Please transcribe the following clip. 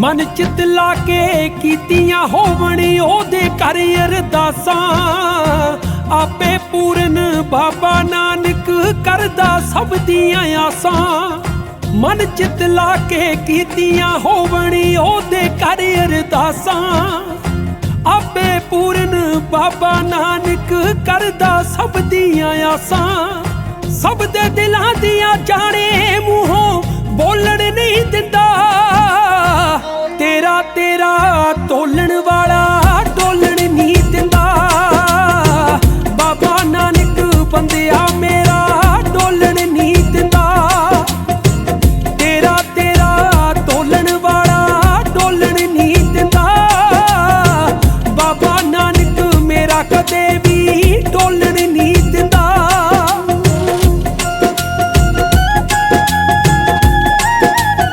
ਮਨ ਚਿਤ ਲਾ ਕੇ ਕੀਤੀਆਂ ਹੋਵਣ ਉਹਦੇ ਘਰ ਅਰਦਾਸਾਂ। ਆਪੇ ਪੂਰਨ ਬਾਬਾ ਨਾਨਕ ਕਰਦਾ ਸਭ ਦੀਆਂ ਆਸਾਂ। ਮਨ ਚਿਤ ਲਾ ਕੇ ਕੀਤੀਆਂ ਹੋਵਣ ਉਹਦੇ ਘਰ ਅਰਦਾਸਾਂ। ਆਪੇ ਪੂਰਨ ਬਾਬਾ ਨਾਨਕ ਕਰਦਾ ਸਭ ਦੀਆਂ ਆਸਾਂ। ਸਭ ਦੇ ਦਿਲਾਂ ਦੀਆਂ ਜਾਣੇ ਮੂੰਹੋਂ